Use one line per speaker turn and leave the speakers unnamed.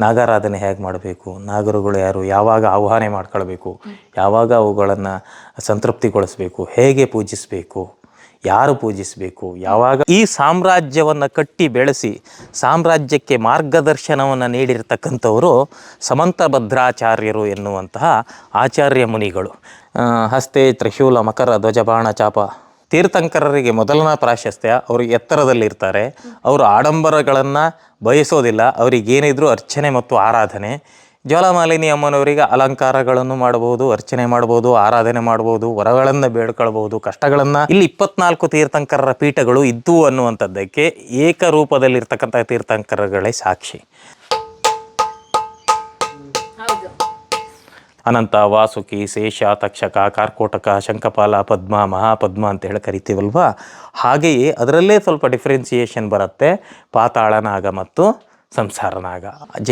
ನಾಗಾರಾಧನೆ ಹೇಗೆ ಮಾಡಬೇಕು? ನಾಗರುಗಳು ಯಾರು? ಯಾವಾಗ ಆಹ್ವಾನ ಮಾಡ್ಕೊಳ್ಬೇಕು? ಯಾವಾಗ ಅವುಗಳನ್ನು ಸಂತೃಪ್ತಿಗೊಳಿಸ್ಬೇಕು? ಹೇಗೆ ಪೂಜಿಸಬೇಕು? ಯಾರು ಪೂಜಿಸಬೇಕು? ಯಾವಾಗ ಈ ಸಾಮ್ರಾಜ್ಯವನ್ನು ಕಟ್ಟಿ ಬೆಳೆಸಿ ಸಾಮ್ರಾಜ್ಯಕ್ಕೆ ಮಾರ್ಗದರ್ಶನವನ್ನು ನೀಡಿರ್ತಕ್ಕಂಥವರು ಸಮಂತಭದ್ರಾಚಾರ್ಯರು ಎನ್ನುವಂತಹ ಆಚಾರ್ಯ ಮುನಿಗಳು. ಹಸ್ತೆ ತ್ರಿಶೂಲ ಮಕರ ಧ್ವಜಬಾಣ ಚಾಪ. ತೀರ್ಥಂಕರರಿಗೆ ಮೊದಲನ ಪ್ರಾಶಸ್ತ್ಯ ಅವರು ಎತ್ತರದಲ್ಲಿರ್ತಾರೆ. ಅವರು ಆಡಂಬರಗಳನ್ನು ಬಯಸೋದಿಲ್ಲ. ಅವರಿಗೇನಿದ್ರು ಅರ್ಚನೆ ಮತ್ತು ಆರಾಧನೆ. ಜ್ವಾಲಾಮಾಲಿನಿ ಅಮ್ಮನವರಿಗೆ ಅಲಂಕಾರಗಳನ್ನು ಮಾಡಬಹುದು, ಅರ್ಚನೆ ಮಾಡಬಹುದು, ಆರಾಧನೆ ಮಾಡಬಹುದು, ವರಗಳನ್ನು ಬೇಡ್ಕೊಳ್ಬಹುದು, ಕಷ್ಟಗಳನ್ನು. ಇಲ್ಲಿ ಇಪ್ಪತ್ನಾಲ್ಕು ತೀರ್ಥಂಕರರ ಪೀಠಗಳು ಇದ್ದು ಅನ್ನುವಂಥದ್ದಕ್ಕೆ ಏಕರೂಪದಲ್ಲಿರ್ತಕ್ಕಂಥ ತೀರ್ಥಂಕರಗಳೇ ಸಾಕ್ಷಿ. ಅನಂತ, ವಾಸುಕಿ, ಶೇಷ, ತಕ್ಷಕ, ಕಾರ್ಕೋಟಕ, ಶಂಕಪಾಲ, ಪದ್ಮ, ಮಹಾಪದ್ಮ ಅಂತ ಹೇಳಿ ಕರಿತೀವಲ್ವಾ? ಹಾಗೆಯೇ ಅದರಲ್ಲೇ ಸ್ವಲ್ಪ ಡಿಫ್ರೆನ್ಸಿಯೇಷನ್ ಬರುತ್ತೆ. ಪಾತಾಳನಾಗ ಮತ್ತು ಸಂಸಾರನಾಗ. ಜೈ